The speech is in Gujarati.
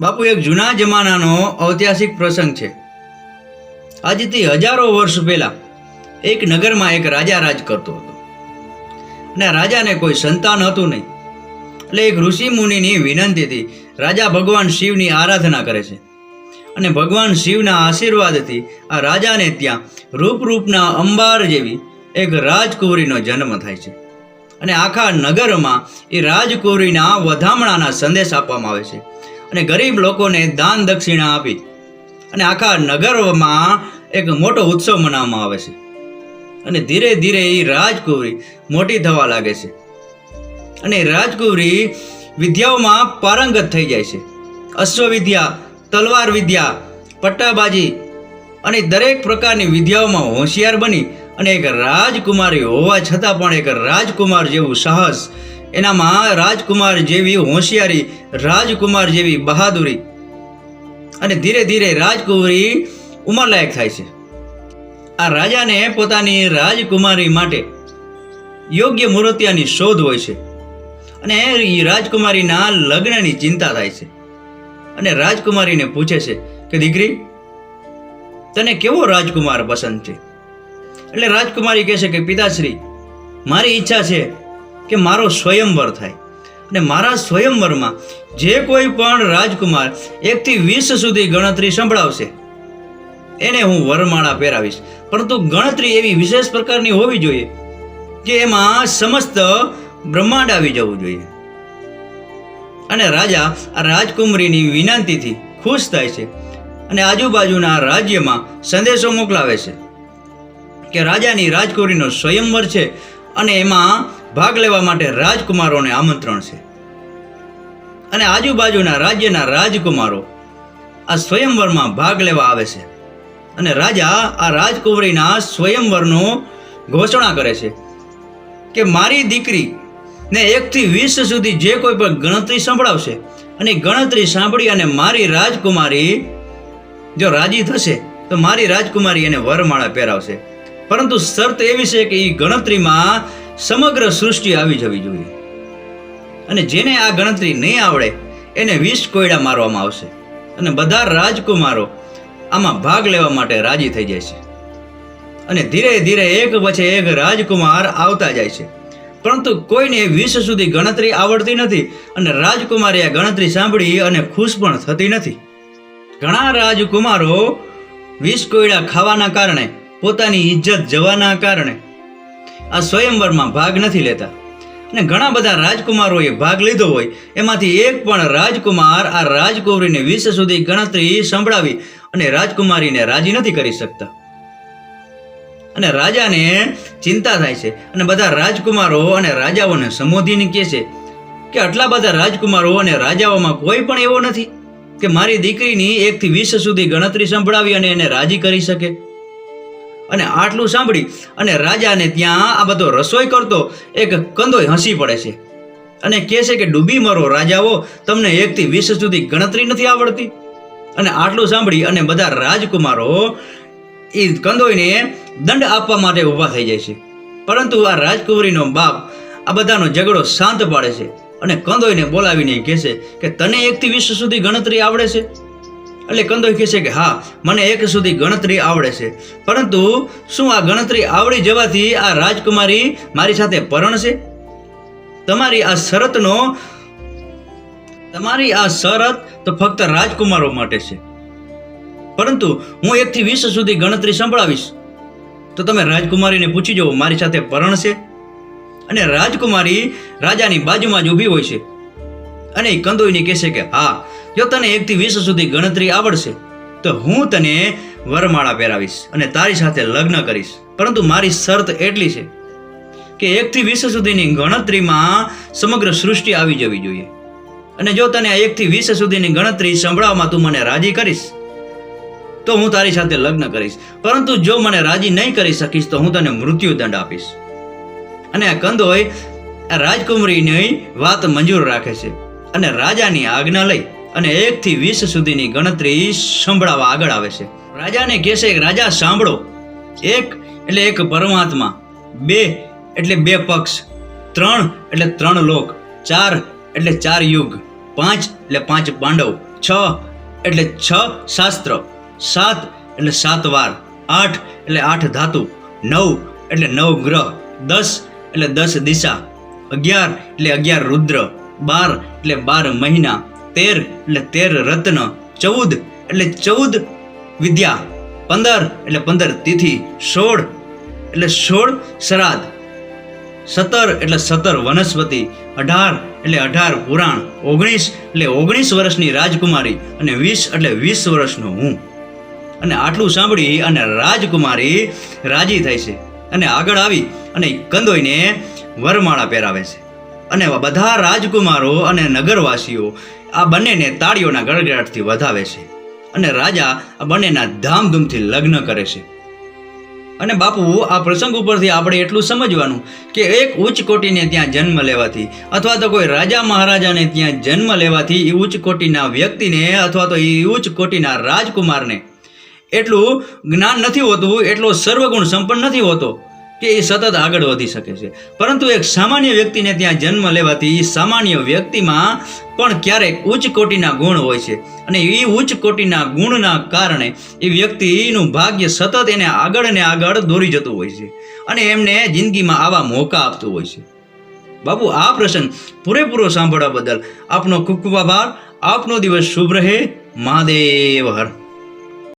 બાપુ, એક જૂના જમાનાનો ઐતિહાસિક પ્રસંગ છે. આજથી હજારો વર્ષ પહેલા એક નગરમાં એક રાજા રાજ કરતો હતો. અને રાજાને કોઈ સંતાન હતું નહીં. એટલે એક ઋષિ મુનિની વિનંતીથી રાજા ભગવાન શિવની આરાધના કરે છે. અને ભગવાન શિવના આશીર્વાદથી આ રાજાને ત્યાં રૂપરૂપના અંબાર જેવી એક રાજકુંવરીનો જન્મ થાય છે. અને આખા નગરમાં એ રાજકુંવરીના વધામણાના સંદેશ આપવામાં આવે છે. અને ગરીબ લોકોને દાન દક્ષિણા આપી. અને આખા નગરમાં એક મોટો ઉત્સવ મનાવવામાં આવે છે. અને ધીરે ધીરે એ રાજકુંવરી મોટી થવા લાગે છે. અને રાજકુંવરી વિદ્યાઓમાં પારંગત થઈ જાય છે. અશ્વવિદ્યા, તલવાર વિદ્યા, પટ્ટાબાજી અને દરેક પ્રકારની વિદ્યાઓમાં હોશિયાર બની અને એક રાજકુમારી હોવા છતાં પણ એક રાજકુમાર જેવું સાહસ એનામાં રાજકુમાર જેવી હોશિયારી, રાજકુમાર જેવી બહાદુરી અને ધીરે ધીરે રાજકુમારી ઉંમરલાયક થાય છે. આ રાજાને પોતાની રાજકુમારી માટે યોગ્ય મૂર્તિયાની શોધ હોય છે અને એ રાજકુમારીના લગ્નની ચિંતા થાય છે. અને રાજકુમારીને પૂછે છે કે, દીકરી, તને કેવો રાજકુમાર પસંદ છે? એટલે રાજકુમારી કહે છે કે, પિતાશ્રી, મારી ઈચ્છા છે કે મારો સ્વયંવર થાય. અને મારા સ્વયંવરમાં જે કોઈ પણ રાજકુમાર એકથી વીસ સુધી ગણતરી સંભળાવશે, એને હું વરમાળા પહેરાવીશ. પરંતુ ગણતરી એવી વિશેષ પ્રકારની હોવી જોઈએ કે એમાં સમસ્ત બ્રહ્માંડ આવી જવું જોઈએ. અને રાજા આ રાજકુમારીની વિનંતીથી ખુશ થાય છે અને આજુબાજુના રાજ્યમાં સંદેશો મોકલાવે છે કે રાજાની રાજકુમારીનો સ્વયંવર છે અને એમાં ભાગ લેવા માટે રાજકુમારોને આમંત્રણ છે. અને આજુબાજુના રાજ્યના રાજકુમારો આ સ્વયંવરમાં ભાગ લેવા આવે છે. અને રાજા આ રાજકુંવરીના સ્વયંવરનો ઘોષણા કરે છે કે મારી દીકરી ને એકથી વીસ સુધી જે કોઈ પણ ગણતરી સંભળાવશે અને ગણતરી સાંભળી અને મારી રાજકુમારી જો રાજી થશે, તો મારી રાજકુમારી એને વરમાળા પહેરાવશે. પરંતુ શરત એવી છે કે એ ગણતરીમાં સમગ્ર સૃષ્ટિ આવી જવી જોઈએ. અને જેને આ ગણતરી નહીં આવડે, એને વીસ કોયડા મારવામાં આવશે. અને બધા રાજકુમારો આમાં ભાગ લેવા માટે રાજી થઈ જાય છે. અને ધીરે ધીરે એક પછી એક રાજકુમાર આવતા જાય છે. પરંતુ કોઈને વીસ સુધી ગણતરી આવડતી નથી અને રાજકુમારી આ ગણતરી સાંભળી અને ખુશ પણ થતી નથી. ઘણા રાજકુમારો વીસ કોયડા ખાવાના કારણે, પોતાની ઇજ્જત જવાના કારણે આ સ્વયંવરમાં ભાગ નથી લેતા. અને ઘણા બધા રાજકુમારોએ ભાગ લીધો હોય, એમાંથી એક પણ રાજકુમાર આ રાજકુમારીને વીસ સુધી ગણતરી સંભળાવી અને રાજકુમારીને રાજી નથી કરી શકતા. અને રાજાને ચિંતા થાય છે. અને બધા રાજકુમારો અને રાજાઓને સંબોધીને કહે છે કે આટલા બધા રાજકુમારો અને રાજાઓમાં કોઈ પણ એવો નથી કે મારી દીકરીની એકથી વીસ સુધી ગણતરી સંભળાવી અને એને રાજી કરી શકે. અને આટલું સાંભળી અને રાજાને ત્યાં આ બધો રસોઈ કરતો એક કંદોય હસી પડે છે અને કહે છે કે ડૂબી મરો રાજાઓ, તમને એકથી વીસ સુધી ગણતરી નથી આવડતી? અને આટલું સાંભળી અને બધા રાજકુમારો એ કંદોઈને દંડ આપવા માટે ઊભા થઈ જાય છે. પરંતુ આ રાજકુમારીનો બાપ આ બધાનો ઝઘડો શાંત પાડે છે અને કંદોઈને બોલાવીને કહે છે કે તને એકથી વીસ સુધી ગણતરી આવડે છે? એટલે કંદોઈ કહે છે કે, હા, મને એક સુધી ગણતરી આવડે છે. પરંતુ શું આ ગણતરી આવડી જવાથી આ રાજકુમારી મારી સાથે પરણશે? તમારી આ શરતનો, તમારી આ શરત તો ફક્ત રાજકુમારો માટે છે. પરંતુ હું એકથી વીસ સુધી ગણતરી સંભળાવીશ. તો તમે રાજકુમારીને પૂછી જુઓ, મારી સાથે પરણશે? અને રાજકુમારી રાજાની બાજુમાં જ ઊભી હોય છે. અને એ કંદોઈને કહેશે કે, હા જો તને એકથી વીસ સુધી ગણતરી આવડશે, તો હું તને વરમાળા પહેરાવીશ અને તારી સાથે લગ્ન કરીશ. પરંતુ મારી શરત એટલી છે કે એકથી વીસ સુધીની ગણતરીમાં સમગ્ર સૃષ્ટિ આવી જવી જોઈએ. અને જો તને આ એકથી વીસ સુધીની ગણતરી સંભળાવવામાં તું મને રાજી કરીશ, તો હું તારી સાથે લગ્ન કરીશ. પરંતુ જો મને રાજી નહીં કરી શકીશ, તો હું તને મૃત્યુદંડ આપીશ. અને આ કંદોય આ રાજકુમારીની વાત મંજૂર રાખે છે. અને રાજાની આજ્ઞા લઈ અને એકથી વીસ સુધીની ગણતરી સંભળાવવા આગળ આવે છે. રાજાને કહે છે રાજા, સાંભળો. એક એટલે એક પરમાત્મા, બે એટલે બે પક્ષ, ત્રણ એટલે ત્રણ લોક, ચાર એટલે ચાર યુગ, પાંચ એટલે પાંચ પાંડવ, છ એટલે છ શાસ્ત્ર, સાત એટલે સાત વાર, આઠ એટલે આઠ ધાતુ, નવ એટલે નવ ગ્રહ, દસ એટલે દસ દિશા, અગિયાર એટલે અગિયાર રુદ્ર, બાર એટલે બાર મહિના તેર એટલે તેર રત્ન, ચૌદ એટલે ચૌદ વિદ્યા, પંદર એટલે પંદર તિથિ, સોળ એટલે સોળ શ્રાદ્ધ, સત્તર એટલે સત્તર વનસ્પતિ, અઢાર એટલે અઢાર પુરાણ, ઓગણીસ એટલે ઓગણીસ વર્ષની રાજકુમારી અને વીસ એટલે વીસ વર્ષનો હું. અને આટલું સાંભળી અને રાજકુમારી રાજી થાય છે અને આગળ આવી અને કંદોઈને વરમાળા પહેરાવે છે. અને બધા રાજકુમારો અને નગરવાસીઓ આ બંનેને તાળીઓના ગળગડાટથી વધાવે છે અને રાજા આ બંનેના ધામધૂમથી લગ્ન કરે છે. અને બાપુ, આ પ્રસંગ ઉપરથી આપણે એટલું સમજવાનું કે એક ઉચ્ચ કોટીને ત્યાં જન્મ લેવાથી અથવા તો કોઈ રાજા મહારાજાને ત્યાં જન્મ લેવાથી એ ઉચ્ચ કોટીના વ્યક્તિને અથવા તો એ ઉચ્ચ કોટીના રાજકુમારને એટલું જ્ઞાન નથી હોતું, એટલો સર્વગુણ સંપન્ન નથી હોતો. કે એ સતત આગળ વધી શકે છે. પરંતુ એક સામાન્ય વ્યક્તિને ત્યાં જન્મ લેવાથી એ સામાન્ય વ્યક્તિમાં પણ ક્યારેક ઉચ્ચ કોટીના ગુણ હોય છે. અને એ ઉચ્ચ કોટીના ગુણના કારણે એ વ્યક્તિનું ભાગ્ય સતત એને આગળ ને આગળ દોરી જતું હોય છે અને એમને જિંદગીમાં આવા મોકા આપતું હોય છે. બાપુ આ પ્રસંગ પૂરેપૂરો સાંભળવા બદલ આપનો ખૂબ ખૂબ આભાર. આપનો દિવસ શુભ રહે. મહાદેવ હર.